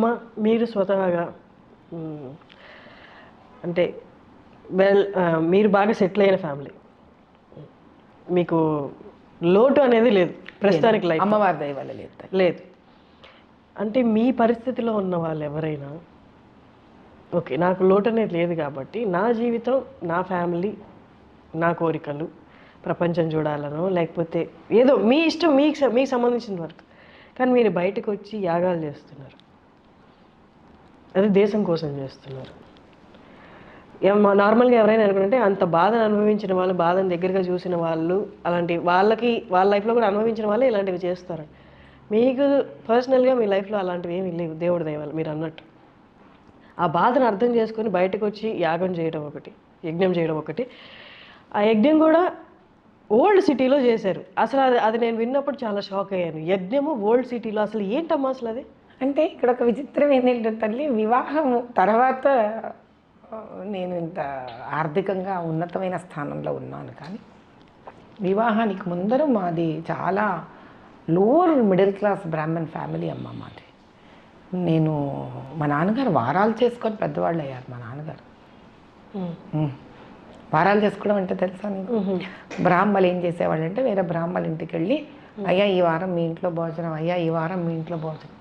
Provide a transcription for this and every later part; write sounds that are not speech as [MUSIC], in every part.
అమ్మ మీరు స్వతహాగా మ్, అంటే వెల్ మీరు బాగా సెటిల్ అయిన ఫ్యామిలీ. మీకు లోటు అనేది లేదు. ప్రస్తుతానికి లైఫ్. అమ్మవారి దయ వల్ల లేదు. లేదు. అంటే మీ పరిస్థితిలో ఉన్న వాళ్ళు ఎవరైనా ఓకే నాకు లోటు అనేది లేదు కాబట్టి నా జీవితం నా ఫ్యామిలీ నా కోరికలు ప్రపంచం చూడాలనో లేకపోతే ఏదో మీ ఇష్టం మీకు మీకు సంబంధించిన వరకు. కానీ మీరు బయటకు వచ్చి యాగాలు చేస్తున్నారు. అది దేశం కోసం చేస్తున్నారు. నార్మల్గా ఎవరైనా అనుకుంటే అంత బాధను అనుభవించిన వాళ్ళు బాధను దగ్గరగా చూసిన వాళ్ళు అలాంటి వాళ్ళకి వాళ్ళ లైఫ్లో కూడా అనుభవించిన వాళ్ళే ఇలాంటివి చేస్తారు. మీకు పర్సనల్గా మీ లైఫ్లో అలాంటివి ఏమీ లేవు. దేవుడి దైవాలి మీరు అన్నట్టు. ఆ బాధను అర్థం చేసుకొని బయటకు వచ్చి యాగం చేయడం ఒకటి యజ్ఞం చేయడం ఒకటి. ఆ యజ్ఞం కూడా ఓల్డ్ సిటీలో చేశారు. అసలు అది అది నేను విన్నప్పుడు చాలా షాక్ అయ్యాను. యజ్ఞము ఓల్డ్ సిటీలో అసలు ఏంటమ్మా అసలు అది? అంటే ఇక్కడ ఒక విచిత్రం ఏంటంటే తల్లి వివాహం తర్వాత నేను ఇంత ఆర్థికంగా ఉన్నతమైన స్థానంలో ఉన్నాను కానీ వివాహానికి ముందర మాది చాలా lower middle class Brahmin family అమ్మ మాది. నేను మా నాన్నగారు వారాలు చేసుకొని పెద్దవాళ్ళు అయ్యారు మా నాన్నగారు. వారాలు చేసుకోవడం అంటే తెలుసా నీకు? బ్రాహ్మలు ఏం చేసేవాళ్ళు అంటే వేరే బ్రాహ్మల ఇంటికి వెళ్ళి అయ్యా ఈ వారం మీ ఇంట్లో భోజనం అయ్యా ఈ వారం మీ ఇంట్లో భోజనం.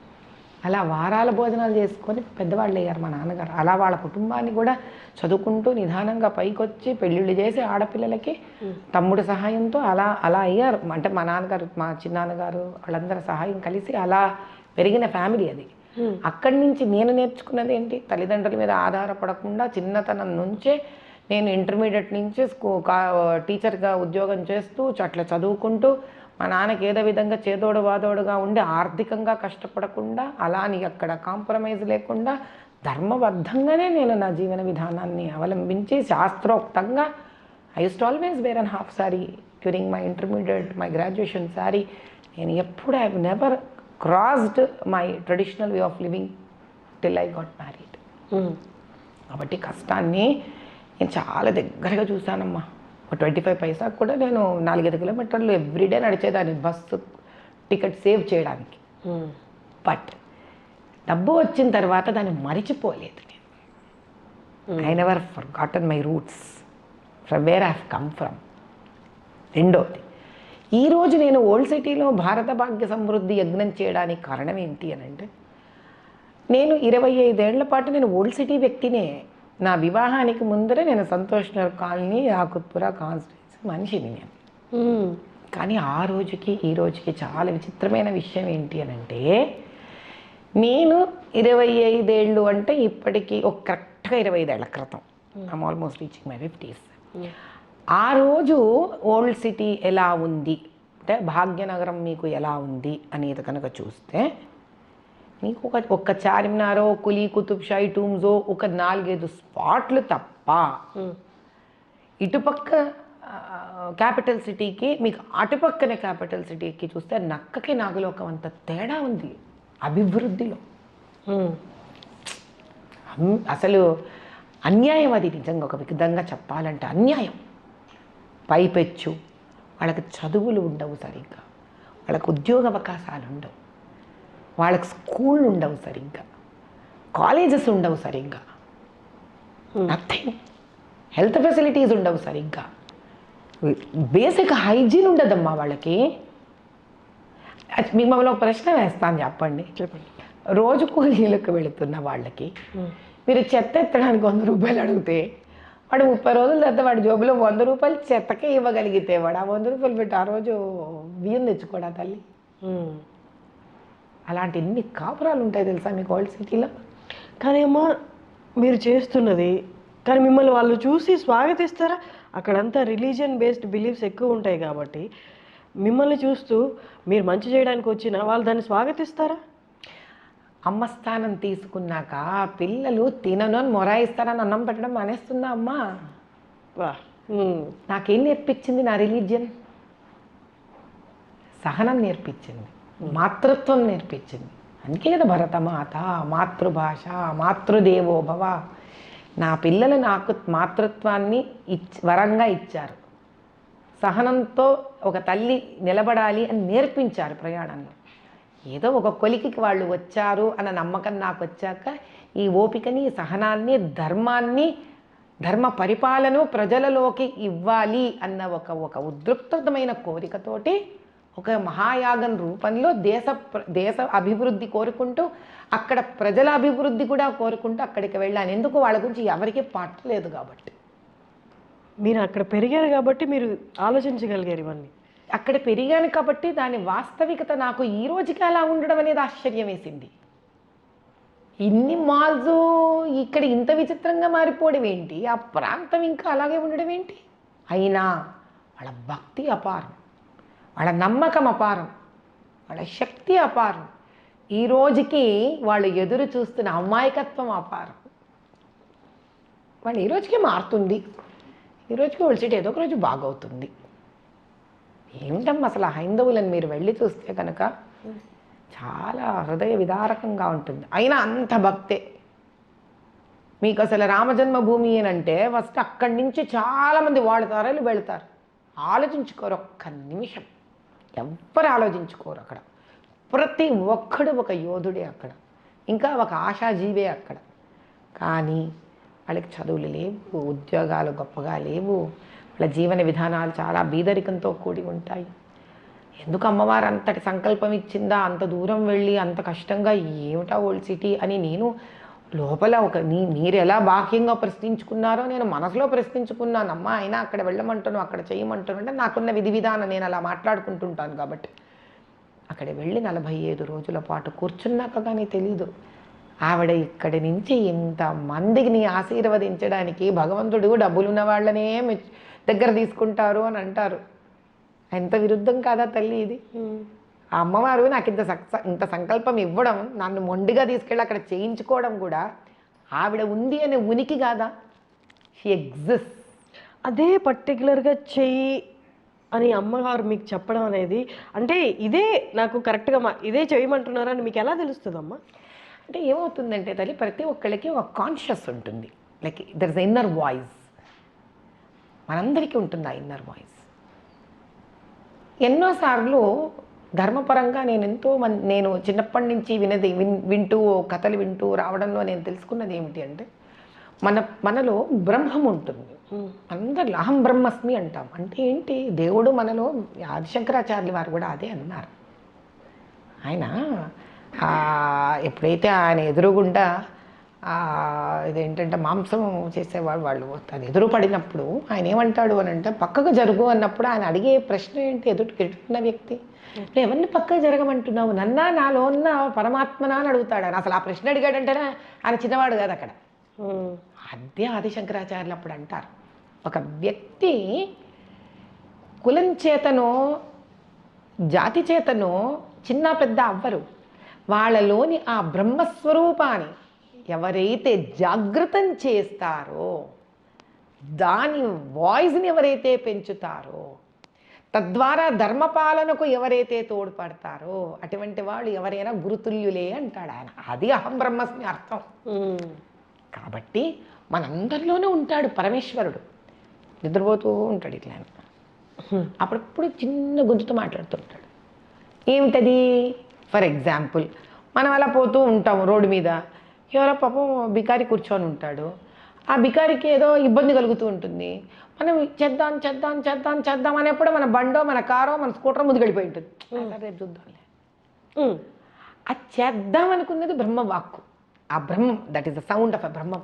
అలా వారాల భోజనాలు చేసుకొని పెద్దవాళ్ళు అయ్యారు మా నాన్నగారు. అలా వాళ్ళ కుటుంబాన్ని కూడా చదువుకుంటూ నిదానంగా పైకొచ్చి పెళ్ళిళ్ళు చేసి ఆడపిల్లలకి తమ్ముడు సహాయంతో అలా అలా అయ్యారు. అంటే మా నాన్నగారు మా చిన్నాన్నగారు వాళ్ళందరి సహాయం కలిసి అలా పెరిగిన ఫ్యామిలీ అది. అక్కడి నుంచి నేను నేర్చుకున్నది ఏంటి? తల్లిదండ్రుల మీద ఆధారపడకుండా చిన్నతనం నుంచే నేను ఇంటర్మీడియట్ నుంచి స్కూ కా టీచర్గా ఉద్యోగం చేస్తూ అట్లా చదువుకుంటూ మా నాన్నకి ఏదో విధంగా చేదోడు వాదోడుగా ఉండి ఆర్థికంగా కష్టపడకుండా అలాని అక్కడ కాంప్రమైజ్ లేకుండా ధర్మబద్ధంగానే నేను నా జీవన విధానాన్ని అవలంబించి శాస్త్రోక్తంగా I used always wear and half sari during my intermediate my graduation sari నేను ఎప్పుడు I never crossed my traditional way of living till I got married కాబట్టి కష్టాన్ని నేను చాలా దగ్గరగా చూశానమ్మా. ట్వంటీ ఫైవ్ పైసాకు కూడా నేను నాలుగైదు కిలోమీటర్లు ఎవ్రీడే నడిచేదాన్ని బస్సు టికెట్ సేవ్ చేయడానికి. బట్ డబ్బు వచ్చిన తర్వాత దాన్ని మరిచిపోలేదు నేను. I never forgotten my roots from where I come from రెండోది ఈరోజు నేను ఓల్డ్ సిటీలో భారత భాగ్య సమృద్ధి యజ్ఞం చేయడానికి కారణం ఏంటి అని అంటే నేను ఇరవై ఐదేళ్ళ పాటు నేను ఓల్డ్ సిటీ వ్యక్తినే నా వివాహానికి ముందరే నేను సంతోష్ నగర్ కాలనీ ఆకుత్పుర కాన్స్టిట్యూన్సీ మనిషిని నేను. కానీ ఆ రోజుకి ఈ రోజుకి చాలా విచిత్రమైన విషయం ఏంటి అని అంటే నేను ఇరవై ఐదేళ్ళు అంటే ఇప్పటికీ ఒక కరెక్ట్గా ఇరవై ఐదేళ్ళ క్రితం. I'm almost reaching my fifties ఆ రోజు ఓల్డ్ సిటీ ఎలా ఉంది? అంటే భాగ్యనగరం మీకు ఎలా ఉంది? అనేది కనుక చూస్తే మీకు ఒక ఒక్క చార్మినారో కులీ కుతుబ్ షాయి టూమ్జో ఒక నాలుగైదు స్పాట్లు తప్ప ఇటుపక్క క్యాపిటల్ సిటీకి మీకు అటుపక్కన క్యాపిటల్ సిటీకి చూస్తే నక్కకి నాగలోకం అంత తేడా ఉంది. అభివృద్ధిలో. అసలు అన్యాయం అది నిజంగా ఒక విధంగా చెప్పాలంటే అన్యాయం. పైపెచ్చు. వాళ్ళకి చదువులు ఉండవు సరిగ్గా. వాళ్ళకి ఉద్యోగ అవకాశాలు ఉండవు. వాళ్ళకి స్కూళ్ళు ఉండవు సరిగ్గా. కాలేజెస్ ఉండవు సరిగ్గా. నథింగ్ హెల్త్ ఫెసిలిటీస్ ఉండవు సరిగ్గా. బేసిక్ హైజీన్ ఉండదమ్మా వాళ్ళకి. మీకు మమ్మల్ని ఒక ప్రశ్న వేస్తాను చెప్పండి. చెప్పండి. రోజు కూలీలకు వెళుతున్న వాళ్ళకి మీరు చెత్త ఎత్తడానికి వంద రూపాయలు అడిగితే వాడు ముప్పై రోజుల తర్వాత వాడి జోబులో వంద రూపాయలు చెత్తకే ఇవ్వగలిగితే వాడు ఆ వంద రూపాయలు పెట్టి ఆ రోజు బియ్యం తెచ్చుకోడా తల్లి. అలాంటి ఎన్ని కాపురాలు ఉంటాయి తెలుసా మీకు ఓల్డ్ సిటీలో కానీ అమ్మా మీరు చేస్తున్నది కానీ మిమ్మల్ని వాళ్ళు చూసి స్వాగతిస్తారా? అక్కడంతా రిలీజియన్ బేస్డ్ బిలీఫ్స్ ఎక్కువ ఉంటాయి కాబట్టి మిమ్మల్ని చూస్తూ మీరు మంచి చేయడానికి వచ్చినా వాళ్ళు దాన్ని స్వాగతిస్తారా? అమ్మ స్థానం తీసుకున్నాక పిల్లలు తినను అని మొరాయిస్తారని అన్నం పెట్టడం మానేస్తుందా అమ్మ. నాకేం నేర్పించింది నా రిలీజియన్? సహనం నేర్పించింది. మాతృత్వం నేర్పించింది. అందుకే కదా భరతమాత మాతృభాష మాతృదేవో భవ. నా పిల్లలు నాకు మాతృత్వాన్ని ఇచ్ వరంగా ఇచ్చారు. సహనంతో ఒక తల్లి నిలబడాలి అని నేర్పించారు ప్రయాణంలో. ఏదో ఒక కొలికికి వాళ్ళు వచ్చారు అన్న నమ్మకం నాకు వచ్చాక ఈ ఓపికని సహనాన్ని ధర్మాన్ని ధర్మ పరిపాలన ప్రజలలోకి ఇవ్వాలి అన్న ఒక ఒక ఉద్రిక్తమైన కోరికతోటి ఒక మహాయాగం రూపంలో దేశ దేశ అభివృద్ధి కోరుకుంటూ అక్కడ ప్రజల అభివృద్ధి కూడా కోరుకుంటూ అక్కడికి వెళ్ళాను. ఎందుకు వాళ్ళ గురించి ఎవరికీ పట్టలేదు కాబట్టి. మీరు అక్కడ పెరిగారు కాబట్టి మీరు ఆలోచించగలిగారు ఇవన్నీ. అక్కడ పెరిగాను కాబట్టి దాని వాస్తవికత నాకు ఈ రోజుకి అలా ఉండడం అనేది ఆశ్చర్యం వేసింది. ఇన్ని మాల్స్ ఇక్కడ ఇంత విచిత్రంగా మారిపోవడం ఏంటి? ఆ ప్రాంతం ఇంకా అలాగే ఉండడం ఏంటి? అయినా వాళ్ళ భక్తి అపారం. వాళ్ళ నమ్మకం అపారం వాళ్ళ శక్తి అపారం. ఈ రోజుకి వాళ్ళు ఎదురు చూస్తున్న అమాయకత్వం అపారం. వాళ్ళు ఈ రోజుకి మారుతుంది. ఈ రోజుకి ఒలిసిటి ఏదో ఒక రోజు బాగవుతుంది. ఏమిటమ్మా అసలు హైందవులను మీరు వెళ్ళి చూస్తే కనుక చాలా హృదయ విదారకంగా ఉంటుంది. అయినా అంత భక్తే. మీకు అసలు రామజన్మభూమి అని అంటే ఫస్ట్ అక్కడి నుంచి చాలామంది వాళ్ళ తరలు వెళతారు. ఆలోచించుకోరు ఒక్క నిమిషం. ఎవ్వరు ఆలోచించుకోరు అక్కడ. ప్రతి ఒక్కడు ఒక యోధుడే అక్కడ. ఇంకా ఒక ఆశాజీవే అక్కడ. కానీ వాళ్ళకి చదువులు లేవు ఉద్యోగాలు గొప్పగా లేవు. వాళ్ళ జీవన విధానాలు చాలా బీదరికంతో కూడి ఉంటాయి. ఎందుకు అమ్మవారు అంతటి సంకల్పం ఇచ్చిందా? అంత దూరం వెళ్ళి అంత కష్టంగా ఏమిటా ఓల్డ్ సిటీ అని నేను లోపల ఒక నీ మీరు ఎలా బాహ్యంగా ప్రశ్నించుకున్నారో నేను మనసులో ప్రశ్నించుకున్నాను అమ్మా అయినా అక్కడ వెళ్ళమంటాను అక్కడ చేయమంటాను అంటే నాకున్న విధి విధానం నేను అలా మాట్లాడుకుంటుంటాను కాబట్టి. అక్కడ వెళ్ళి నలభై ఐదు రోజుల పాటు కూర్చున్నాక కానీ తెలీదు. ఆవిడ ఇక్కడి నుంచి ఇంత మందిని ఆశీర్వదించడానికి భగవంతుడు డబ్బులున్న వాళ్ళనే దగ్గర తీసుకుంటారు అని అంటారు. ఎంత విరుద్ధం కాదా తల్లి ఇది? ఆ అమ్మవారు నాకు ఇంత ఇంత సంకల్పం ఇవ్వడం నన్ను మొండిగా తీసుకెళ్ళి అక్కడ చేయించుకోవడం కూడా ఆవిడ ఉంది అనే ఉనికి కాదా? షీ ఎగ్జిస్ట్ అదే పర్టికులర్గా చెయ్యి అని అమ్మగారు మీకు చెప్పడం అనేది అంటే ఇదే నాకు కరెక్ట్గా మా ఇదే చేయమంటున్నారా అని మీకు ఎలా తెలుస్తుందమ్మా? అంటే ఏమవుతుందంటే తల్లి ప్రతి ఒక్కళ్ళకి ఒక కాన్షియస్ ఉంటుంది. Like there is inner voice మనందరికీ ఉంటుంది ఆ ఇన్నర్ వాయిస్ ఎన్నోసార్లు ధర్మపరంగా నేను ఎంతో మన్ నేను చిన్నప్పటి నుంచి వినది విన్ వింటూ కథలు వింటూ రావడంలో నేను తెలుసుకున్నది ఏమిటి అంటే మన మనలో బ్రహ్మం ఉంటుంది. అందరిలో అహం బ్రహ్మస్మి అంటాం. అంటే ఏంటి? దేవుడు మనలో ఆదిశంకరాచార్యుల వారు కూడా అదే అన్నారు. ఆయన ఎప్పుడైతే ఆయన ఎదురుగుండా ఇదేంటంటే మాంసం చేసేవాడు వాళ్ళు తను ఎదురు పడినప్పుడు ఆయన ఏమంటాడు అని అంటే పక్కకు జరుగు అన్నప్పుడు ఆయన అడిగే ప్రశ్న ఏంటి? ఎదుటి ఎదుటిన్న వ్యక్తి. నువ్వు ఎవరిని పక్కకు జరగమంటున్నావు? నన్నా నాలో ఉన్న పరమాత్మనా? అని అడుగుతాడు. ఆయన అసలు ఆ ప్రశ్న అడిగాడంటేనే ఆయన చిన్నవాడు కాదు అక్కడ. అదే ఆదిశంకరాచార్యులు అప్పుడు అంటారు. ఒక వ్యక్తి కులం చేతనో జాతి చేతనో చిన్న పెద్ద అవ్వరు. వాళ్ళలోని ఆ బ్రహ్మస్వరూపాన్ని ఎవరైతే జాగృతం చేస్తారో దాని వాయిస్ని ఎవరైతే పెంచుతారో తద్వారా ధర్మపాలనకు ఎవరైతే తోడ్పడతారో అటువంటి వాళ్ళు ఎవరైనా గురుతుల్యులే అంటాడు ఆయన. అది అహం బ్రహ్మస్మి అర్థం. కాబట్టి మనందరిలోనూ ఉంటాడు పరమేశ్వరుడు. నిద్రపోతూ ఉంటాడు ఇట్లా అప్పుడప్పుడు చిన్న గొంతుతో మాట్లాడుతుంటాడు. ఏమిటది? ఫర్ ఎగ్జాంపుల్ మనం అలా పోతూ ఉంటాము రోడ్డు మీద. ఎవరో పాపం బికారి కూర్చొని ఉంటాడు. ఆ బికారికి ఏదో ఇబ్బంది కలుగుతూ ఉంటుంది. మనం చేద్దాం చేద్దాం చేద్దాం చేద్దాం అనేప్పుడు మన బండో మన కారో మన స్కూటర్ ముందుకు వెళ్ళిపోయి ఉంటుంది. "సరే, రేపు చూద్దాంలే. ఆ చేద్దాం అనుకున్నది బ్రహ్మవాక్కు ఆ బ్రహ్మం that is the sound of a బ్రహ్మం.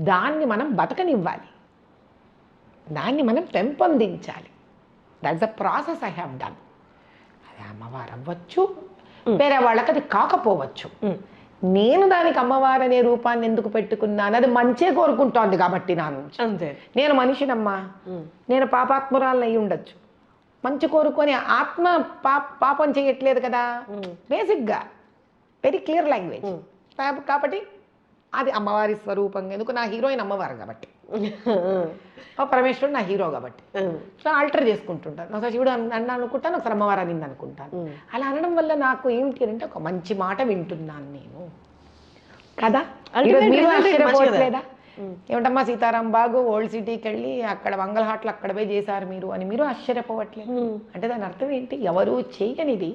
దాన్ని మనం బతకనివ్వాలి. దాన్ని మనం పెంపొందించాలి. That's the process I have done అది అమ్మవారు అవ్వచ్చు. వేరే వాళ్ళకి అది కాకపోవచ్చు. నేను దానికి అమ్మవారు అనే రూపాన్ని ఎందుకు పెట్టుకున్నాను? అది మంచే కోరుకుంటోంది కాబట్టి నా నుంచి. అంతే. నేను మనిషినమ్మా. నేను పాపాత్మురాలను అయి ఉండొచ్చు. మంచి కోరుకొని ఆత్మ పాప పాపం చేయట్లేదు కదా. బేసిక్గా వెరీ క్లియర్ లాంగ్వేజ్. కాబట్టి అది అమ్మవారి స్వరూపంగా. ఎందుకు? నా హీరోయిన్ అమ్మవారు కాబట్టి. [LAUGHS] పరమేశ్వరుడు నా హీరో కాబట్టి. సో ఆల్టర్ చేసుకుంటుంటాను. ఒకసారి శివుడు అన్న అన్న అనుకుంటాను ఒకసారి అమ్మవారు అనింది అనుకుంటాను. అలా అనడం వల్ల నాకు ఏంటి అంటే ఒక మంచి మాట వింటున్నాను నేను. కదా? ఆశ్చర్యపోవట్లేదా ఏమిటమ్మా సీతారాం బాగు ఓల్డ్ సిటీకి వెళ్ళి అక్కడ మంగళహాట్లు అక్కడ పోయి చేశారు మీరు అని మీరు ఆశ్చర్యపోవట్లేదు. అంటే దాని అర్థం ఏంటి? ఎవరు చేయనిది?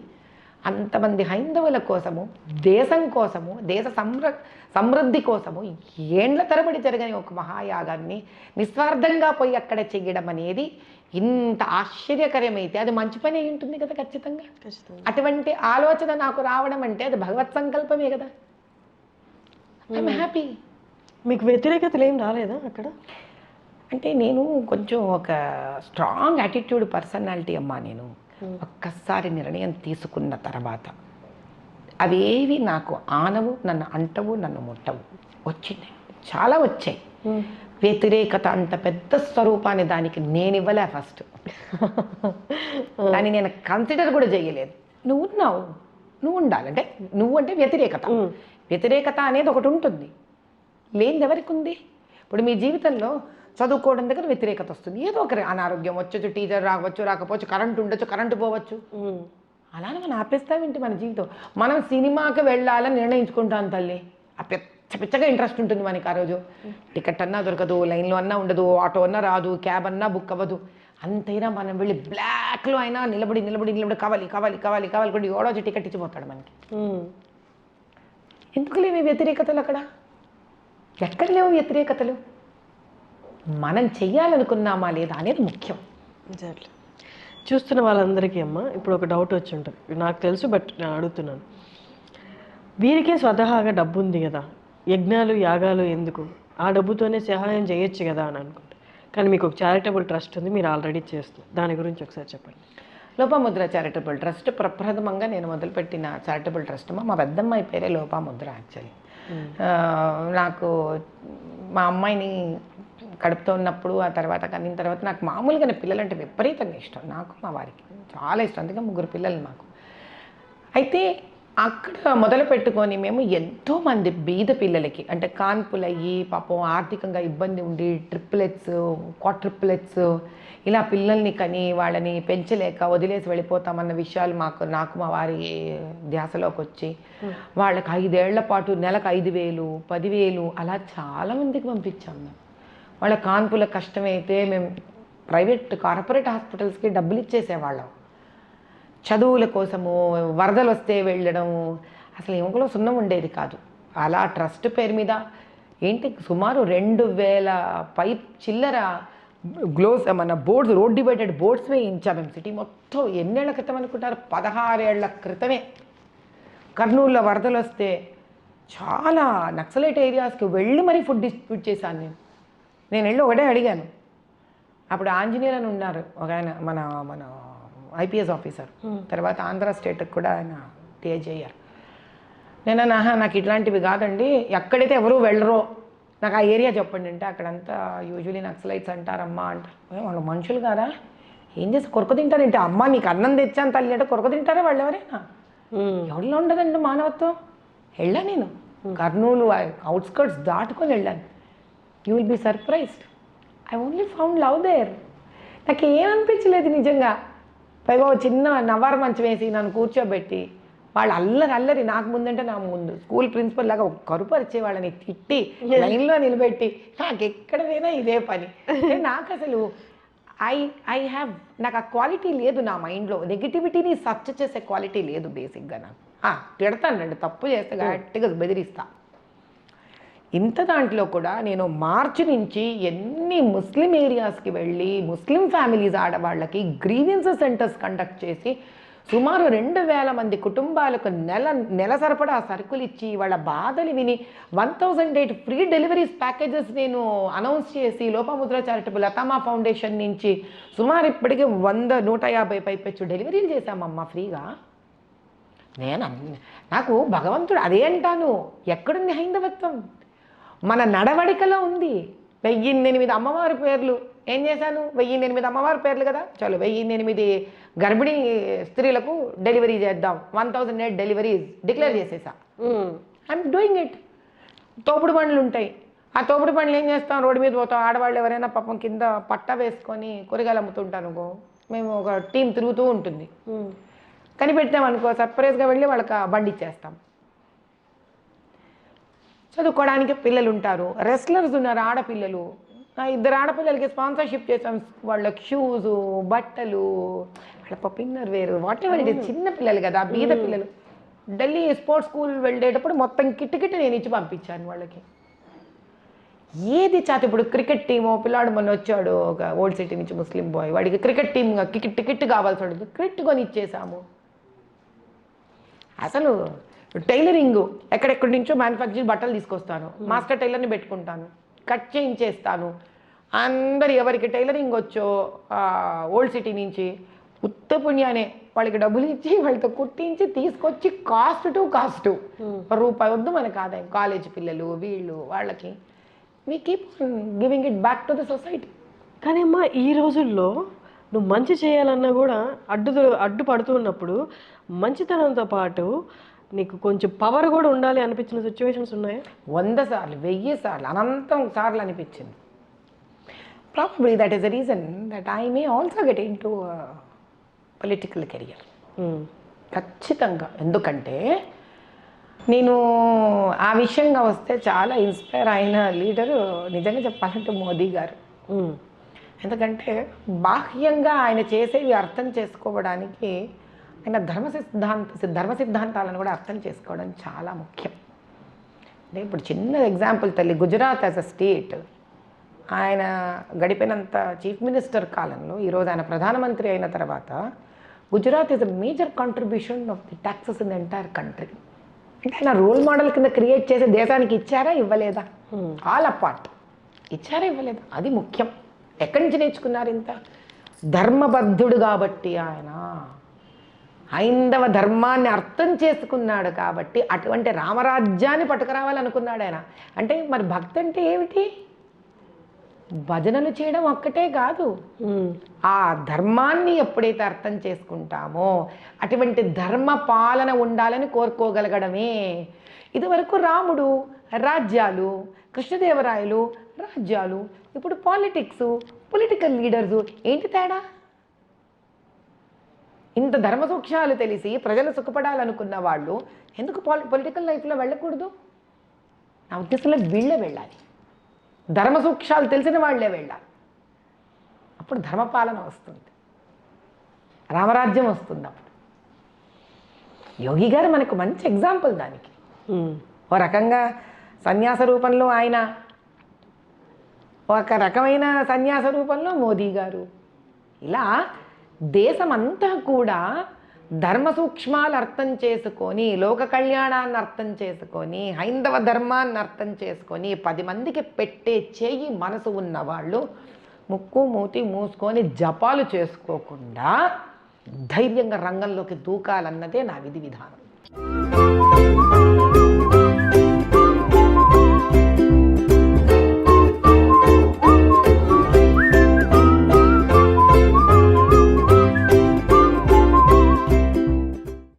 అంతమంది హైందవుల కోసము దేశం కోసము దేశ సమృ సమృద్ధి కోసము ఏండ్ల తరబడి జరగని ఒక మహాయాగాన్ని నిస్వార్థంగా పోయి అక్కడ చెయ్యడం అనేది ఇంత ఆశ్చర్యకరమైతే అది మంచి పని అయి ఉంటుంది కదా ఖచ్చితంగా. ఖచ్చితంగా. అటువంటి ఆలోచన నాకు రావడం అంటే అది భగవత్ సంకల్పమే కదా. ఐఎమ్ హ్యాపీ మీకు వ్యతిరేకతలు ఏం రాలేదా అక్కడ? అంటే నేను కొంచెం ఒక స్ట్రాంగ్ యాటిట్యూడ్ పర్సనాలిటీ అమ్మా నేను. ఒక్కసారి నిర్ణయం తీసుకున్న తర్వాత అవేవి నాకు ఆనవు నన్ను అంటవు నన్ను ముట్టవు. వచ్చింది. చాలా వచ్చాయి. వ్యతిరేకత అంత పెద్ద స్వరూపాన్ని దానికి నేను ఇవ్వలే ఫస్ట్ [LAUGHS] దాన్ని నేను కన్సిడర్ కూడా చేయలేదు. నువ్వు ఉన్నావు. నువ్వు ఉండాలి. అంటే నువ్వు అంటే వ్యతిరేకత. వ్యతిరేకత అనేది ఒకటి ఉంటుంది. లేనిది ఎవరికి ఉంది? ఇప్పుడు మీ జీవితంలో చదువుకోవడం దగ్గర వ్యతిరేకత వస్తుంది. ఏదో ఒక అనారోగ్యం వచ్చొచ్చు టీచర్ రావచ్చు రాకపోవచ్చు కరెంట్ ఉండొచ్చు కరెంటు పోవచ్చు. అలానే మనం ఆపేస్తామేంటి మన జీవితం? మనం సినిమాకి వెళ్ళాలని నిర్ణయించుకుంటాం తల్లి. ఆ పిచ్చ పిచ్చగా ఇంట్రెస్ట్ ఉంటుంది మనకి ఆ రోజు. టికెట్ అన్నా దొరకదు లైన్లో అన్నా ఉండదు ఆటో అన్నా రాదు క్యాబ్ అన్నా బుక్ అవ్వదు. అంతైనా మనం వెళ్ళి బ్లాక్లో అయినా నిలబడి నిలబడి నిలబడి కావాలి కావాలి కావాలి కావాలి కూడా ఎవడో టికెట్ ఇచ్చిపోతాడు మనకి. ఎందుకు లేవు వ్యతిరేకతలు అక్కడ? ఎక్కడ లేవు వ్యతిరేకతలు? మనం చెయ్యాలనుకున్నామా లేదా అనేది ముఖ్యం. ఎగ్జాక్ట్లీ చూస్తున్న వాళ్ళందరికీ అమ్మ ఇప్పుడు ఒక డౌట్ వచ్చి ఉంటుంది. నాకు తెలుసు బట్ నేను అడుగుతున్నాను. వీరికే స్వతహాగా డబ్బు ఉంది కదా. యజ్ఞాలు యాగాలు ఎందుకు? ఆ డబ్బుతోనే సహాయం చేయొచ్చు కదా అని అనుకుంటా. కానీ మీకు ఒక చారిటబుల్ ట్రస్ట్ ఉంది మీరు ఆల్రెడీ చేస్తున్నారు. దాని గురించి ఒకసారి చెప్పండి. లోపాముద్ర చారిటబుల్ ట్రస్ట్ ప్రప్రథమంగా నేను మొదలుపెట్టిన చారిటబుల్ ట్రస్ట్ మా పెద్దమ్మాయి పేరే లోపాముద్ర యాక్చువల్లీ నాకు మా అమ్మాయిని కడుపుతో ఉన్నప్పుడు ఆ తర్వాత కనిన తర్వాత నాకు మామూలుగానే పిల్లలంటే విపరీతంగా ఇష్టం. నాకు మా వారికి చాలా ఇష్టం. అందుకే ముగ్గురు పిల్లలు మాకు. అయితే అక్కడ మొదలు పెట్టుకొని మేము ఎంతో మంది బీద పిల్లలకి అంటే కాన్పులయ్యి పాపం ఆర్థికంగా ఇబ్బంది ఉండి ట్రిప్లెట్స్ క్వాట్రిప్లెట్స్ ఇలా పిల్లల్ని కని వాళ్ళని పెంచలేక వదిలేసి వెళ్ళిపోతామన్న విషయాలు మాకు నాకు మా వారి ధ్యాసలోకి వచ్చి వాళ్ళకి ఐదేళ్ళ పాటు నెలకు ఐదు వేలు పదివేలు అలా చాలా మందికి పంపించాం మేము. వాళ్ళ కాన్పుల కష్టమైతే మేము ప్రైవేట్ కార్పొరేట్ హాస్పిటల్స్కి డబ్బులు ఇచ్చేసేవాళ్ళం చదువుల కోసము వరదలు వస్తే వెళ్ళడం అసలు ఎముకలో సున్నం ఉండేది కాదు. అలా ట్రస్ట్ పేరు మీద ఏంటి సుమారు రెండు వేల పైప్ చిల్లర గ్లోస్ మన బోర్డ్స్ రోడ్ డివైడెడ్ బోర్డ్స్ వేయించాం మేము సిటీ మొత్తం. ఎన్నేళ్ళ క్రితం అనుకుంటారు? పదహారేళ్ళ క్రితమే. కర్నూలులో వరదలు వస్తే చాలా నక్సలైట్ ఏరియాస్కి వెళ్ళి మరీ ఫుడ్ డిస్ట్రిబ్యూట్ చేశాను నేను. నేను వెళ్ళి ఒకటే అడిగాను. అప్పుడు ఆంజనేయులు అని ఉన్నారు. ఒక ఆయన మన మన ఐపీఎస్ ఆఫీసర్. తర్వాత ఆంధ్ర స్టేట్కి కూడా ఆయన టీహెచ్ అయ్యారు. నేను ఆహా నాకు ఇట్లాంటివి కాదండి. ఎక్కడైతే ఎవరు వెళ్ళరో నాకు ఆ ఏరియా చెప్పండి అంటే అక్కడంతా యూజువలీ నక్సలైట్స్ అంటారమ్మా అంటారు. వాళ్ళు మనుషులు కాదా ఏం చేసి కొరకు తింటారంటే అమ్మ నీకు అన్నం తెచ్చాను తల్లి అంటే కొరకు తింటారా వాళ్ళు ఎవరైనా. ఎవరిలో ఉండదండి మానవత్వం. వెళ్ళా నేను. కర్నూలు అవుట్స్కర్ట్స్ దాటుకొని వెళ్ళాను. You will be surprised I only found love there నాకు ఏమనిపించలేదు నిజంగా. పైగా చిన్న నవారు మంచం వేసి నన్ను కూర్చోబెట్టి వాళ్ళు అల్లరి అల్లరి నాకు ముందంటే నా ముందు స్కూల్ ప్రిన్సిపల్ లాగా ఒక కరుపరిచే వాళ్ళని తిట్టి లైన్లో నిలబెట్టి నాకు ఎక్కడ పోయినా ఇదే పని. నాకు అసలు ఐ ఐ హ్యావ్ నాకు ఆ క్వాలిటీ లేదు నా మైండ్లో. నెగిటివిటీని సర్చ్ చేసే క్వాలిటీ లేదు బేసిక్గా నాకు. తిడతానండి తప్పు చేస్తే గట్టిగా బెదిరిస్తా. ఇంత దాంట్లో కూడా నేను మార్చి నుంచి ఎన్ని ముస్లిం ఏరియాస్కి వెళ్ళి ముస్లిం ఫ్యామిలీస్ ఆడవాళ్ళకి గ్రీవెన్సెస్ సెంటర్స్ కండక్ట్ చేసి సుమారు రెండు వేల మంది కుటుంబాలకు నెల నెల సరిపడా సరుకులు ఇచ్చి వాళ్ళ బాధలు విని one thousand eight free deliveries packages నేను అనౌన్స్ చేసి లోపముద్ర చారిటబుల్ అతామా ఫౌండేషన్ నుంచి సుమారు ఇప్పటికే వంద నూట యాభై పైపెచ్చు డెలివరీలు చేశామమ్మా ఫ్రీగా. నేను నాకు భగవంతుడు అదే అంటాను. ఎక్కడుంది హైందవత్వం? మన నడవడికలో ఉంది. వెయ్యిన్నెనిమిది అమ్మవారి పేర్లు. ఏం చేశాను? వెయ్యిన్నెనిమిది అమ్మవారి పేర్లు కదా? చలో వెయ్యిన్నెనిమిది గర్భిణీ స్త్రీలకు డెలివరీ చేద్దాం. One thousand eight deliveries declare చేసేసా. I'm doing it. తోపుడు బండ్లు ఉంటాయి. ఆ తోపుడు బండ్లు ఏం చేస్తాం? రోడ్డు మీద పోతాం. ఆడవాళ్ళు ఎవరైనా పాపం కింద పట్ట వేసుకొని కూరగాయలు అమ్ముతుంటాను మేము ఒక టీం తిరుగుతూ ఉంటుంది. ఉమ్. కనిపెట్టాం అనుకో సర్ప్రైజ్గా వెళ్ళి వాళ్ళకి బండి ఇచ్చేస్తాం. చదువుకోవడానికి పిల్లలు ఉంటారు రెస్లర్స్ ఉన్నారు ఆడపిల్లలు. ఇద్దరు ఆడపిల్లలకి స్పాన్సర్షిప్ చేసాం వాళ్ళకి షూస్ బట్టలు వాళ్ళ పప్పిన్నర్ వేరు. వాట్ ఎవర్ ఇట్ చిన్న పిల్లలు కదా బీద పిల్లలు. ఢిల్లీ స్పోర్ట్స్ స్కూల్ వెళ్ళేటప్పుడు మొత్తం కిట్ కిట్ నేను ఇచ్చి పంపించాను వాళ్ళకి. ఏది చాత ఇప్పుడు క్రికెట్ టీము పిల్లాడు మొన్న వచ్చాడు ఒక ఓల్డ్ సిటీ నుంచి ముస్లిం బాయ్ వాడికి క్రికెట్ టీమ్ కిట్ టికెట్ కావాల్సి ఉంటుంది క్రికెట్ కొని ఇచ్చేసాము అసలు టైలరింగ్ ఎక్కడెక్కడి నుంచో మ్యానుఫ్యాక్చర్ బట్టలు తీసుకొస్తాను. మాస్టర్ టైలర్ని పెట్టుకుంటాను. కట్ చేయించేస్తాను. అందరు ఎవరికి టైలరింగ్ వచ్చో ఓల్డ్ సిటీ నుంచి ఉత్త పుణ్యానే వాళ్ళకి డబ్బులు ఇచ్చి వాళ్ళతో కుట్టించి తీసుకొచ్చి కాస్ట్ టు కాస్ట్. రూపాయి వద్దు మనకు ఆదాయం. కాలేజ్ పిల్లలు వీళ్ళు వాళ్ళకి. We keep giving it back to the society కానీ అమ్మా ఈ రోజుల్లో నువ్వు మంచి చేయాలన్నా కూడా అడ్డు అడ్డు పడుతూ ఉన్నప్పుడు మంచితనంతో పాటు నీకు కొంచెం పవర్ కూడా ఉండాలి అనిపించిన సిచ్యువేషన్స్ ఉన్నాయా? వంద సార్లు వెయ్యి సార్లు అనంతం సార్లు అనిపించింది. Probably that is the reason that I may also get in to political career. ఖచ్చితంగా. ఎందుకంటే నేను ఆ విషయంగా వస్తే చాలా ఇన్స్పైర్ అయిన లీడరు నిజంగా చెప్పాలంటే మోదీ గారు. ఉమ్. ఎందుకంటే బాహ్యంగా ఆయన చేసేవి అర్థం చేసుకోవడానికి ఆయన ధర్మ సిద్ధాంత ధర్మ సిద్ధాంతాలను కూడా అర్థం చేసుకోవడం చాలా ముఖ్యం. అంటే ఇప్పుడు చిన్న ఎగ్జాంపుల్ తల్లి గుజరాత్ యాజ్ అ స్టేట్ ఆయన గడిపినంత చీఫ్ మినిస్టర్ కాలంలో ఈరోజు ఆయన ప్రధానమంత్రి అయిన తర్వాత Gujarat is a major contribution of the taxes in the entire country అంటే ఆయన రోల్ మోడల్ కింద క్రియేట్ చేసి దేశానికి ఇచ్చారా ఇవ్వలేదా? ఆల్ అపార్ట్ ఇచ్చారా ఇవ్వలేదా? అది ముఖ్యం. ఎక్కడి నుంచి నేర్చుకున్నారు ఇంత? ధర్మబద్ధుడు కాబట్టి ఆయన. హైందవ ధర్మాన్ని అర్థం చేసుకున్నాడు కాబట్టి అటువంటి రామరాజ్యాన్ని పట్టుకురావాలనుకున్నాడు ఆయన. అంటే మరి భక్తి అంటే ఏమిటి? భజనలు చేయడం ఒక్కటే కాదు. ఆ ధర్మాన్ని ఎప్పుడైతే అర్థం చేసుకుంటామో అటువంటి ధర్మ పాలన ఉండాలని కోరుకోగలగడమే. ఇదివరకు రాముడు రాజ్యాలు కృష్ణదేవరాయలు రాజ్యాలు ఇప్పుడు పాలిటిక్స్ పొలిటికల్ లీడర్సు ఏంటి తేడా? ఇంత ధర్మ సూక్ష్మాలు తెలిసి ప్రజలు సుఖపడాలనుకున్న వాళ్ళు ఎందుకు పాలి పొలిటికల్ లైఫ్లో వెళ్ళకూడదు? నా ఉద్దేశంలో వీళ్ళే వెళ్ళాలి. ధర్మ సూక్ష్మాలు తెలిసిన వాళ్ళే వెళ్ళాలి. అప్పుడు ధర్మపాలన వస్తుంది. రామరాజ్యం వస్తుంది అప్పుడు. యోగి గారు మనకు మంచి ఎగ్జాంపుల్ దానికి. ఓ రకంగా సన్యాస రూపంలో ఆయన ఒక రకమైన సన్యాస రూపంలో మోదీ గారు. ఇలా దేశమంతా కూడా ధర్మ సూక్ష్మాలు అర్థం చేసుకొని లోక కళ్యాణాన్ని అర్థం చేసుకొని హైందవ ధర్మాన్ని అర్థం చేసుకొని పది మందికి పెట్టే చేయి మనసు ఉన్నవాళ్ళు ముక్కు మూతి మూసుకొని జపాలు చేసుకోకుండా ధైర్యంగా రంగంలోకి దూకాలన్నదే నా విధి విధానం.